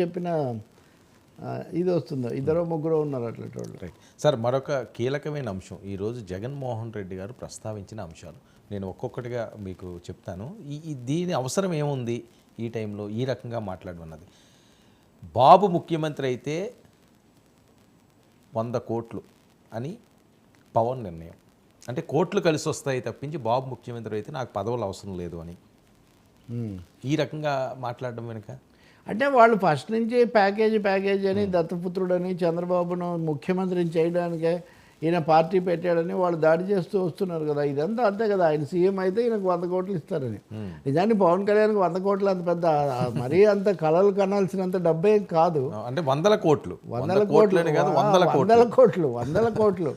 చెప్పిన ఇది వస్తుందో. ఇద్దరు ముగ్గురు ఉన్నారు అట్లాంటి వాళ్ళు సార్ మరొక కీలకమైన అంశం. ఈరోజు జగన్మోహన్ రెడ్డి గారు ప్రస్తావించిన అంశాలు. నేను ఒక్కొక్కటిగా మీకు చెప్తాను. ఈ దీని అవసరం ఏముంది ఈ టైంలో? ఈ రకంగా మాట్లాడమన్నది. బాబు ముఖ్యమంత్రి అయితే వంద కోట్లు అని పవన్ నిర్ణయం. అంటే కోట్లు కలిసి వస్తాయి తప్పించి బాబు ముఖ్యమంత్రి అయితే నాకు పదవులు అవసరం లేదు అని. ఉమ్. ఈ రకంగా మాట్లాడడం వెనుక అంటే వాళ్ళు ఫస్ట్ నుంచి ప్యాకేజీ ప్యాకేజీ అని దత్తపుత్రుడని చంద్రబాబును ముఖ్యమంత్రిని చేయడానికే ఈయన పార్టీ పెట్టాడని వాళ్ళు దాడి చేస్తూ వస్తున్నారు కదా. ఇదంతా అంతే కదా. ఆయన సీఎం అయితే ఈయనకు వంద కోట్లు ఇస్తారని. నిజానికి పవన్ కళ్యాణ్కి వంద కోట్లు అంత పెద్ద మరీ అంత కలలు కనాల్సినంత డబ్బేం కాదు. అంటే వందల కోట్లు. వందల కోట్లు. వందల కోట్లు వందల కోట్లు.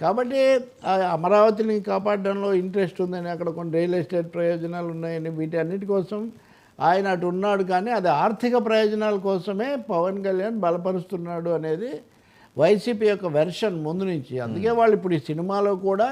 కాబట్టి ఆ అమరావతిని కాపాడడంలో ఇంట్రెస్ట్ ఉందని అక్కడ కొన్ని రియల్ ఎస్టేట్ ప్రయోజనాలు ఉన్నాయని వీటన్నిటి కోసం ఆయన అటు ఉన్నాడు కానీ అది ఆర్థిక ప్రయోజనాల కోసమే పవన్ కళ్యాణ్ బలపరుస్తున్నాడు అనేది వైసీపీ యొక్క వెర్షన్ ముందు నుంచి. అందుకే వాళ్ళు ఇప్పుడు ఈ సినిమాలో కూడా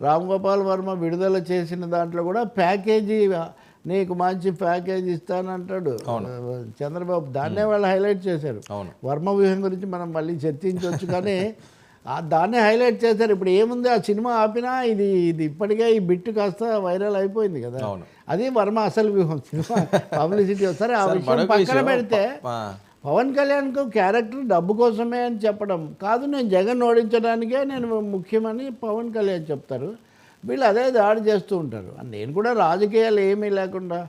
రామ్ గోపాల్ వర్మ విడుదల చేసిన దాంట్లో కూడా ప్యాకేజీ నీకు మంచి ప్యాకేజీ ఇస్తానంటాడు. చంద్రబాబు. దాన్నే వాళ్ళు హైలైట్ చేశారు. వర్మ వ్యూహం గురించి మనం మళ్ళీ చర్చించవచ్చు కానీ దాన్నే హైలైట్ చేశారు. ఇప్పుడు ఏముంది? ఆ సినిమా ఆపినా ఇది ఇది ఇప్పటికే ఈ బిట్ కాస్త వైరల్ అయిపోయింది కదా. అది వర్మ అసలు వ్యూహం సినిమా పబ్లిసిటీ. సరే ఆ విషయం పక్కన పెడితే పవన్ కళ్యాణ్కు క్యారెక్టర్ డబ్బు కోసమే అని చెప్పడం కాదు. నేను జగన్ ఓడించడానికే నేను ముఖ్యమని పవన్ కళ్యాణ్ చెప్తారు. వీళ్ళు అదే దాడి చేస్తూ ఉంటారు. నేను కూడా రాజకీయాలు ఏమీ లేకుండా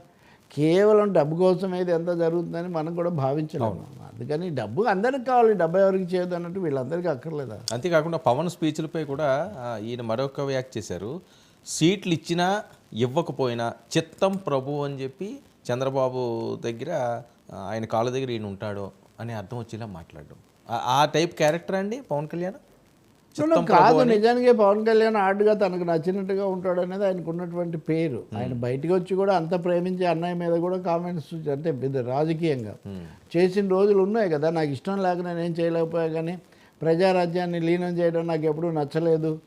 కేవలం డబ్బు కోసం ఇది ఎంత జరుగుతుందని మనం కూడా భావించలేము. అందుకని డబ్బు అందరికి కావాలి డబ్బు ఎవరికి చేయదు అన్నట్టు వీళ్ళందరికీ అక్కర్లేదా? అంతేకాకుండా పవన్ స్పీచ్లపై కూడా ఈయన మరొక వ్యాఖ్య చేశారు. సీట్లు ఇచ్చినా ఇవ్వకపోయినా చిత్తం ప్రభు అని చెప్పి చంద్రబాబు దగ్గర ఆయన కాళ్ళ దగ్గర ఈయన ఉంటాడు అని అర్థం వచ్చేలా మాట్లాడడం. ఆ- టైప్ క్యారెక్టర్ అండి పవన్ కళ్యాణ్? కాదు నిజానికి పవన్ కళ్యాణ్ ఆర్డ్గా తనకు నచ్చినట్టుగా ఉంటాడు అనేది ఆయనకు ఉన్నటువంటి పేరు ఆయన బయటికి వచ్చి కూడా అంత ప్రేమించే అన్నయ్య మీద కూడా కామెంట్స్ అంటే ఇది రాజకీయంగా. చేసిన రోజులు ఉన్నాయి కదా నాకు ఇష్టం లేక నేను ఏం చేయలేకపోయా కానీ ప్రజారాజ్యాన్ని లీనం చేయడం నాకు ఎప్పుడూ నచ్చలేదు.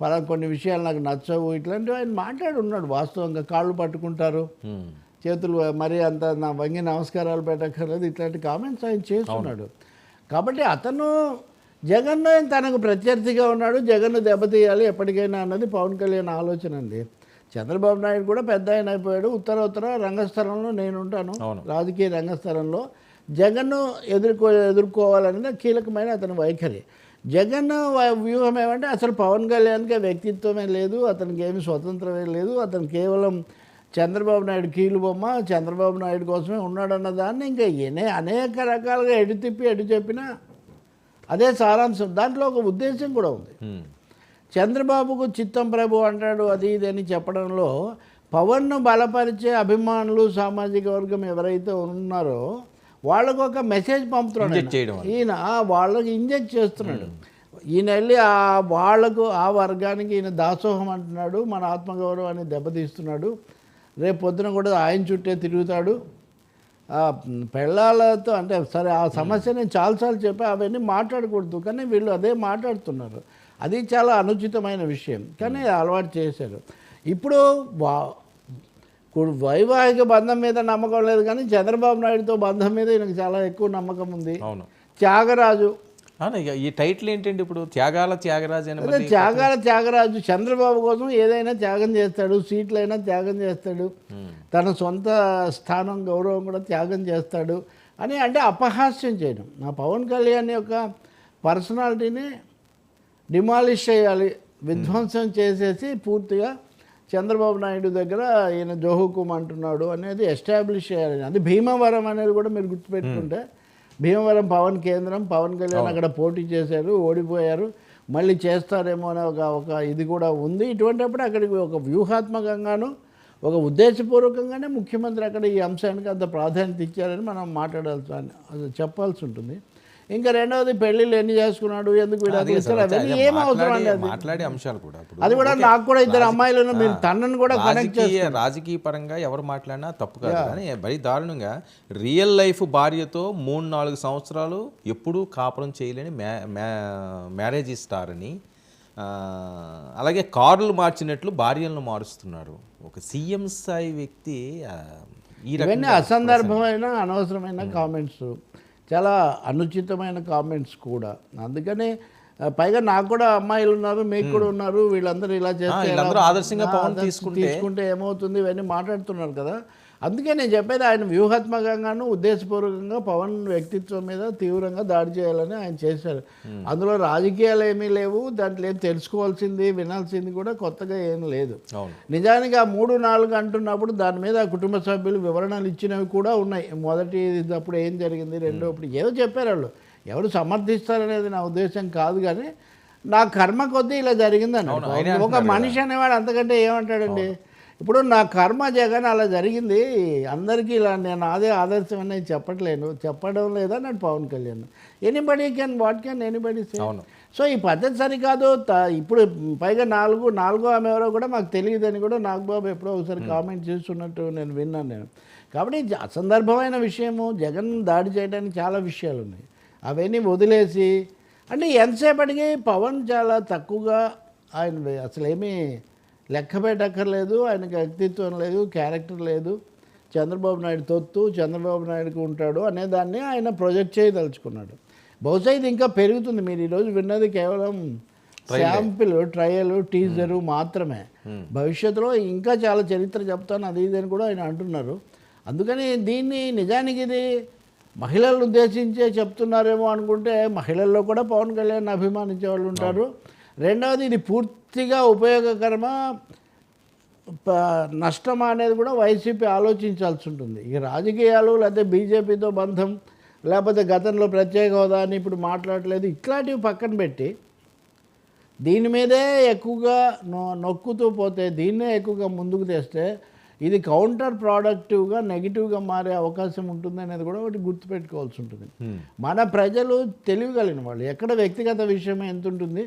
పలా కొన్ని విషయాలు నాకు నచ్చవు. ఇట్లాంటివి ఆయన మాట్లాడి ఉన్నాడు వాస్తవంగా. కాళ్ళు పట్టుకుంటారు. చేతులు మరీ అంత నా వంగి నమస్కారాలు పెట్టక్కర్లేదు. ఇట్లాంటి కామెంట్స్ ఆయన చేస్తున్నాడు. కాబట్టి అతను జగన్ తనకు ప్రత్యర్థిగా ఉన్నాడు జగన్ దెబ్బతీయాలి ఎప్పటికైనా అన్నది పవన్ కళ్యాణ్ ఆలోచన అండి. చంద్రబాబు నాయుడు కూడా పెద్ద ఆయన అయిపోయాడు. ఉత్తర ఉత్తర రంగస్థలంలో నేను ఉంటాను అవును. రాజకీయ రంగస్థలంలో. జగన్ను ఎదుర్కో ఎదుర్కోవాలనేది కీలకమైన అతని వైఖరి. జగన్ వ్యూహం ఏమంటే అసలు పవన్ కళ్యాణ్కి వ్యక్తిత్వమే లేదు అతనికి ఏమి స్వతంత్రమే లేదు అతను కేవలం చంద్రబాబు నాయుడు కీలు బొమ్మ చంద్రబాబు నాయుడు కోసమే ఉన్నాడన్న దాన్ని ఇంకా ఎనే అనేక రకాలుగా ఎటు తిప్పి ఎటు చెప్పినా అదే సారాంశం. దాంట్లో ఒక ఉద్దేశం కూడా ఉంది. చంద్రబాబుకు చిత్తం ప్రభు అంటాడు అది ఇది అని చెప్పడంలో పవన్ను బలపరిచే అభిమానులు సామాజిక వర్గం ఎవరైతే ఉన్నారో వాళ్ళకు ఒక మెసేజ్ పంపుతున్నాడు. ఈయన వాళ్ళకి ఇంజెక్ట్ చేస్తున్నాడు. ఈయన వెళ్ళి ఆ వాళ్ళకు ఆ వర్గానికి ఈయన దాసోహం అంటున్నాడు మన ఆత్మగౌరవాన్ని దెబ్బతీస్తున్నాడు. రేపు పొద్దున కూడా ఆయన చుట్టే తిరుగుతాడు. పెళ్ళాలతో అంటే సరే ఆ సమస్య నేను చాలాసార్లు చెప్పా అవన్నీ మాట్లాడకూడదు. కానీ వీళ్ళు అదే మాట్లాడుతున్నారు. అది చాలా అనుచితమైన విషయం. కానీ అలవాటు చేశారు. ఇప్పుడు వైవాహిక బంధం మీద నమ్మకం లేదు కానీ చంద్రబాబు నాయుడుతో బంధం మీద ఈయనకు చాలా ఎక్కువ నమ్మకం ఉంది. అవును. త్యాగరాజు ఈ టైటిల్ ఏంటండి ఇప్పుడు? త్యాగాల త్యాగరాజు అని త్యాగాల త్యాగరాజు చంద్రబాబు కోసం ఏదైనా త్యాగం చేస్తాడు సీట్లైనా త్యాగం చేస్తాడు. తన సొంత స్థానం గౌరవం కూడా త్యాగం చేస్తాడు అని అంటే అపహాస్యం చేయడం. నా పవన్ కళ్యాణ్ యొక్క పర్సనాలిటీని డిమాలిష్ చేయాలి విధ్వంసం చేసేసి పూర్తిగా చంద్రబాబు నాయుడు దగ్గర ఈయన జోహుకుమ్ అంటున్నాడు అనేది ఎస్టాబ్లిష్ చేయాలి. అది భీమవరం అనేది కూడా మీరు గుర్తుపెట్టుకుంటే భీమవరం పవన్ కేంద్రం పవన్ కళ్యాణ్ అక్కడ పోటీ చేశారు ఓడిపోయారు మళ్ళీ చేస్తారేమో అనే ఒక ఒక ఇది కూడా ఉంది. ఇటువంటిప్పుడు అక్కడికి ఒక వ్యూహాత్మకంగాను ఒక ఉద్దేశపూర్వకంగానే ముఖ్యమంత్రి అక్కడ ఈ అంశానికి అంత ప్రాధాన్యత ఇచ్చారని మనం మాట్లాడాల్సి చెప్పాల్సి ఉంటుంది. ఇంకా రెండవది పెళ్ళిళ్ళు ఎన్ని చేసుకున్నాడు ఎందుకు ఏం అవసరం అండి మాట్లాడే- అంశాలు కూడా అది కూడా నాకు కూడా ఇద్దరు అమ్మాయిలను మీరు తన్నను కూడా కనెక్ట్ రాజకీయ రాజకీయ పరంగా ఎవరు మాట్లాడినా తప్పు కాదు. కానీ మరీ దారుణంగా రియల్ లైఫ్ భార్యతో మూడు నాలుగు సంవత్సరాలు ఎప్పుడూ కాపురం చేయలేని మ్యా మ్యా- మ్యారేజ్ ఆ, అలాగే కార్లు మార్చినట్లు భార్యలను మారుస్తున్నారు. ఒక సీఎం స్థాయి వ్యక్తి ఇవన్నీ అసందర్భమైన అనవసరమైన కామెంట్స్ చాలా అనుచితమైన కామెంట్స్ కూడా. అందుకని పైగా నాకు కూడా అమ్మాయిలు ఉన్నారు మీకు కూడా ఉన్నారు వీళ్ళందరూ ఇలా చేస్తే? ఆదర్శంగా తీసుకుంటే ఏమవుతుంది? ఇవన్నీ మాట్లాడుతున్నారు కదా. అందుకే నేను చెప్పేది ఆయన వ్యూహాత్మకంగాను ఉద్దేశపూర్వకంగా పవన్ వ్యక్తిత్వం మీద తీవ్రంగా దాడి చేయాలని ఆయన చేశారు. అందులో రాజకీయాలు ఏమీ లేవు దాంట్లో ఏం తెలుసుకోవాల్సింది వినాల్సింది కూడా కొత్తగా ఏం లేదు. నిజానికి ఆ మూడు నాలుగు అంటున్నప్పుడు దాని మీద ఆ కుటుంబ సభ్యులు వివరణలు ఇచ్చినవి కూడా ఉన్నాయి. మొదటి అప్పుడు ఏం జరిగింది రెండో అప్పుడు ఏదో చెప్పారు వాళ్ళు. ఎవరు సమర్థిస్తారనేది నా ఉద్దేశం కాదు కానీ నా కర్మ కొద్దీ ఇలా జరిగిందని ఒక మనిషి అనేవాడు అంతకంటే ఏమంటాడండి? ఇప్పుడు నా కర్మ జగన్ అలా జరిగింది. అందరికీ ఇలా నేను అదే ఆదర్శం అనేది చెప్పట్లేను. చెప్పడం లేదా నాకు Pawan Kalyan. Anybody can what can anybody say ఈ పద్ధతి సరికాదు. త- ఇప్పుడు పైగా నాలుగు నాలుగో ఆమె ఎవరో కూడా మాకు తెలియదని కూడా నాగబాబు ఎప్పుడో ఒకసారి కామెంట్ చేస్తున్నట్టు నేను విన్నాను నేను. కాబట్టి అసందర్భమైన విషయము. జగన్ దాడి చేయడానికి చాలా విషయాలు ఉన్నాయి. అవన్నీ వదిలేసి అంటే ఎంతసేపటికి పవన్ చాలా తక్కువగా ఆయన వే- అసలు ఏమీ లెక్క పెట్టక్కర్లేదు ఆయనకి వ్యక్తిత్వం లేదు క్యారెక్టర్ లేదు. చంద్రబాబు నాయుడు తొత్తు చంద్రబాబు నాయుడుకు ఉంటాడు అనే దాన్ని ఆయన ప్రొజెక్ట్ చేయదలుచుకున్నాడు. బహుశా ఇది ఇంకా పెరుగుతుంది. మీరు ఈరోజు విన్నది కేవలం శాంపిల్ ట్రయల్ టీజరు మాత్రమే. భవిష్యత్తులో ఇంకా చాలా చరిత్ర చెప్తాను. అది ఇది అని కూడా ఆయన అంటున్నారు. అందుకని దీన్ని నిజానికి ఇది మహిళలను ఉద్దేశించే చెప్తున్నారేమో అనుకుంటే మహిళల్లో కూడా పవన్ కళ్యాణ్ అభిమానించే వాళ్ళు ఉంటారు. రెండవది ఇది పూర్తిగా ఉపయోగకరమా? నష్టమా అనేది కూడా వైసీపీ ఆలోచించాల్సి ఉంటుంది. ఈ రాజకీయాలు లేకపోతే బీజేపీతో బంధం లేకపోతే గతంలో ప్రత్యేక హోదా అని ఇప్పుడు మాట్లాడలేదు ఇట్లాంటివి పక్కన పెట్టి దీని మీదే ఎక్కువగా నొ నొక్కుతూ పోతే దీన్నే ఎక్కువగా ముందుకు తెస్తే ఇది కౌంటర్ ప్రోడక్టివ్గా నెగిటివ్గా మారే అవకాశం ఉంటుంది అనేది కూడా ఒకటి గుర్తుపెట్టుకోవాల్సి ఉంటుంది. మన ప్రజలు తెలియగలిగిన వాళ్ళు ఎక్కడ వ్యక్తిగత విషయం ఎంత ఉంటుంది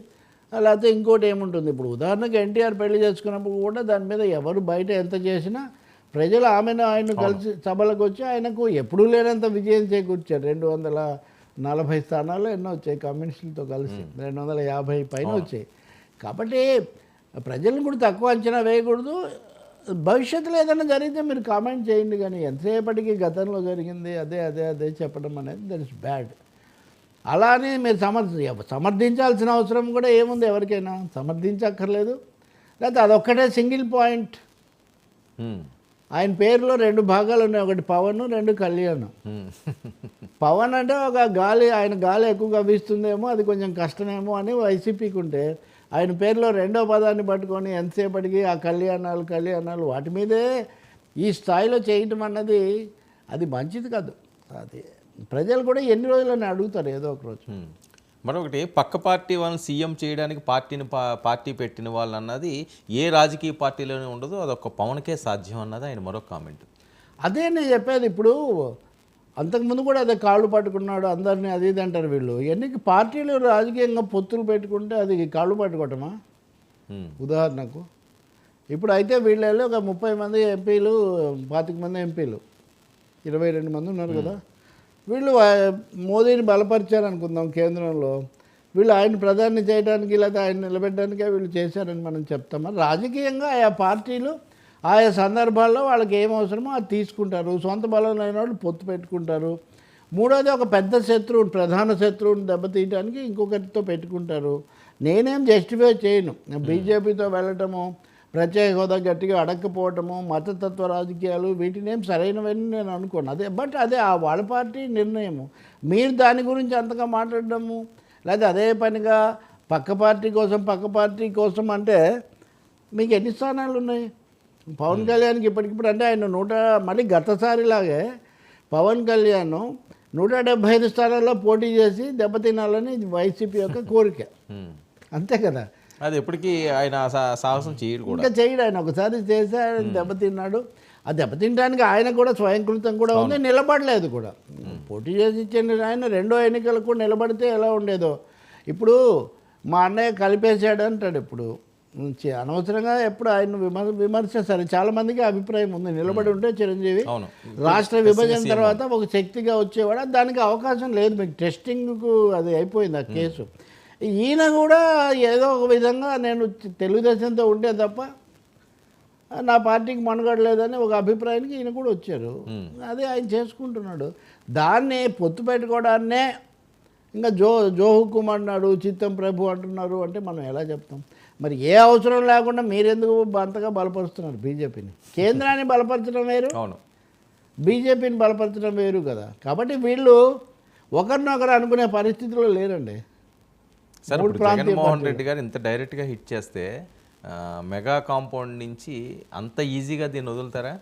లేకపోతే ఇంకోటి ఏముంటుంది? ఇప్పుడు ఉదాహరణకు ఎన్టీఆర్ పెళ్ళి చేసుకున్నప్పుడు కూడా దాని మీద ఎవరు బయట ఎంత చేసినా ప్రజలు ఆమెను ఆయన కలిసి సభలకు వచ్చి ఆయనకు ఎప్పుడూ లేనంత విజయం చేకూర్చారు. రెండు వందల నలభై స్థానాలు ఎన్నో వచ్చాయి. కమ్యూనిస్టులతో కలిసి రెండు వందల యాభై పైన వచ్చాయి. కాబట్టి ప్రజలను కూడా తక్కువ అంచనా వేయకూడదు. భవిష్యత్తులో ఏదైనా జరిగితే మీరు కామెంట్ చేయండి కానీ ఎంతసేపటికి గతంలో జరిగింది అదే అదే అదే చెప్పడం అనేది దట్ ఇస్ బ్యాడ్. అలానే మీరు సమర్థ సమర్థించాల్సిన అవసరం కూడా ఏముంది ఎవరికైనా? సమర్థించక్కర్లేదు. లేకపోతే అదొక్కటే సింగిల్ పాయింట్. ఆయన పేరులో రెండు భాగాలు ఉన్నాయి. ఒకటి పవన్ రెండు కళ్యాణ్. పవన్ అంటే ఒక గాలి ఆయన గాలి ఎక్కువగా వీస్తుందేమో అది కొంచెం కష్టమేమో అని వైసీపీకి ఉంటే ఆయన పేరులో రెండో పదాన్ని పట్టుకొని ఎంతసేపటికి ఆ కళ్యాణాలు కళ్యాణాలు వాటి మీదే ఈ స్థాయిలో చేయటం అన్నది అది మంచిది కాదు. అది ప్రజలు కూడా ఎన్ని రోజులని అడుగుతారు ఏదో ఒక రోజు. మరొకటి పక్క పార్టీ వాళ్ళని సీఎం చేయడానికి పార్టీని పా- పార్టీ పెట్టిన వాళ్ళు అన్నది ఏ రాజకీయ పార్టీలోనే ఉండదు అదొక పవన్కే సాధ్యం అన్నది ఆయన మరొక కామెంట్. అదే నేను చెప్పేది ఇప్పుడు అంతకుముందు కూడా అదే కాళ్ళు పట్టుకున్నాడు అందరినీ అది ఇది అంటారు వీళ్ళు. ఎన్నిక పార్టీలు రాజకీయంగా పొత్తులు పెట్టుకుంటే అది కాళ్ళు పట్టుకోవటమా. ఉదాహరణకు ఇప్పుడు అయితే వీళ్ళలో ఒక ముప్పై మంది ఎంపీలు పాతిక మంది ఎంపీలు ఇరవై రెండు మంది ఉన్నారు కదా. వీళ్ళు మోదీని బలపరిచారు అనుకుందాం కేంద్రంలో. వీళ్ళు ఆయన ప్రధాని చేయడానికి లేదా ఆయన నిలబెట్టడానికే వీళ్ళు చేశారని మనం చెప్తామా? రాజకీయంగా ఆయా పార్టీలు ఆయా సందర్భాల్లో వాళ్ళకి ఏం అవసరమో అది తీసుకుంటారు. సొంత బలం లేని వాళ్ళు పొత్తు పెట్టుకుంటారు. మూడోది ఒక పెద్ద శత్రువుని ప్రధాన శత్రువుని దెబ్బతీయడానికి ఇంకొకరితో పెట్టుకుంటారు. నేనేం జస్టిఫై చేయను. బీజేపీతో వెళ్ళటము ప్రత్యేక హోదా గట్టిగా అడగకపోవటము మతతత్వ రాజకీయాలు వీటినేం సరైనవని నేను అనుకోను. అదే బట్ అదే ఆ వాళ్ళ పార్టీ నిర్ణయము. మీరు దాని గురించి అంతగా మాట్లాడడము లేదా అదే పనిగా పక్క పార్టీ కోసం పక్క పార్టీ కోసం అంటే మీకు ఎన్ని స్థానాలు ఉన్నాయి? పవన్ కళ్యాణ్కి ఇప్పటికిప్పుడు అంటే ఆయన నూట మళ్ళీ గతసారిలాగే పవన్ కళ్యాణ్ నూట డెబ్భై ఐదు స్థానాల్లో పోటీ చేసి దెబ్బతినాలని వైసీపీ యొక్క కోరిక. అంతే కదా? అది ఎప్పటికీ ఆయన సాహసం చేయడు కూడా. ఇంకా చేయడు ఆయన. ఒకసారి చేసి ఆయన దెబ్బతిన్నాడు. ఆ దెబ్బతినడానికి ఆయన కూడా స్వయంకృతం కూడా ఉంది నిలబడలేదు కూడా. పోటీ చేసి ఇచ్చిన ఆయన రెండో ఎన్నికలకు కూడా నిలబడితే ఎలా ఉండేదో. ఇప్పుడు మా అన్నయ్య కలిపేశాడు అంటాడు ఇప్పుడు. అనవసరంగా ఎప్పుడు ఆయన విమర్ విమర్శ సరే చాలా మందికి అభిప్రాయం ఉంది. నిలబడి ఉంటే చిరంజీవి రాష్ట్ర విభజన తర్వాత ఒక శక్తిగా వచ్చేవాడు. దానికి అవకాశం లేదు. మీకు టెస్టింగ్కు అది అయిపోయింది ఆ కేసు. ఈయన కూడా ఏదో ఒక విధంగా నేను తెలుగుదేశంతో ఉంటే తప్ప నా పార్టీకి మనుగడ లేదని ఒక అభిప్రాయానికి ఈయన కూడా వచ్చారు. అదే ఆయన చేసుకుంటున్నాడు. దాన్ని పొత్తు పెట్టుకోవడాన్నే ఇంకా జో జో హుకుం అన్నాడు చిత్తం ప్రభు అంటున్నారు అంటే మనం ఎలా చెప్తాం? మరి ఏ అవసరం లేకుండా మీరెందుకు అంతగా బలపరుస్తున్నారు బీజేపీని? కేంద్రాన్ని బలపరచడం వేరు. అవును. బీజేపీని బలపరచడం వేరు కదా. కాబట్టి వీళ్ళు ఒకరినొకరు అనుకునే పరిస్థితిలో లేరండి. సరే జగన్మోహన్ రెడ్డి గారు ఇంత డైరెక్ట్గా హిట్ చేస్తే మెగా కాంపౌండ్ నుంచి అంత ఈజీగా దీన్ని వదులుతారా?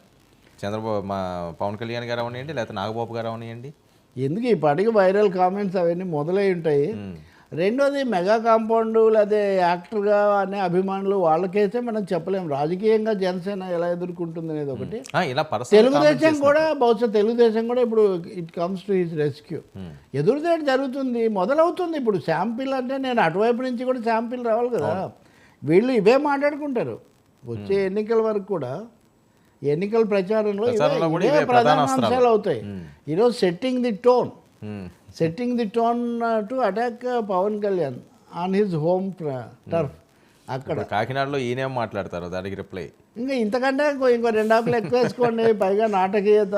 చంద్రబాబు మా పవన్ కళ్యాణ్ గారు అవనియండి లేకపోతే నాగబాబు గారు అవనియండి? ఎందుకు ఈ పాటికి వైరల్ కామెంట్స్ అవన్నీ మొదలై ఉంటాయి. రెండోది మెగా కాంపౌండ్ లేదా యాక్టర్గా అనే అభిమానులు వాళ్ళకైతే మనం చెప్పలేం. రాజకీయంగా జనసేన ఎలా ఎదుర్కొంటుంది అనేది ఒకటి. తెలుగుదేశం కూడా బహుశా తెలుగుదేశం కూడా ఇప్పుడు it comes to his rescue. ఎదురుదేట జరుగుతుంది మొదలవుతుంది ఇప్పుడు. శాంపిల్ అంటే నేను అటువైపు నుంచి కూడా శాంపిల్ రావాలి కదా. వీళ్ళు ఇవే మాట్లాడుకుంటారు. వచ్చే ఎన్నికల వరకు కూడా ఎన్నికల ప్రచారంలో ఇవే- ప్రధాన. అంశాలు. అవుతాయి. ఈరోజు setting the tone setting the tone to attack Pawan Kalyan on his home turf అక్కడ. ఇప్పుడు కాకినాడలో ఈయనేం మాట్లాడతారు దానికి రిప్లై ఇంకా ఇంతకంటే ఇంకో ఇంకో రెండు ఆకులు ఎక్కువ వేసుకోండి పైగా నాటకీయత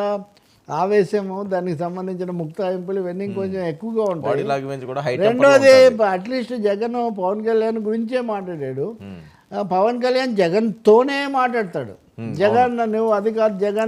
ఆవేశము దానికి సంబంధించిన ముక్తాయింపులు ఇవన్నీ కొంచెం ఎక్కువగా బాడీ ఉంటాయి లాంగ్వేజ్ కూడా హై రెండోది అట్లీస్ట్ జగన్ పవన్ కళ్యాణ్ గురించే మాట్లాడాడు. ఆ, పవన్ కళ్యాణ్ జగన్తోనే మాట్లాడతాడు. జగన్ నువ్వు అది కాదు జగన్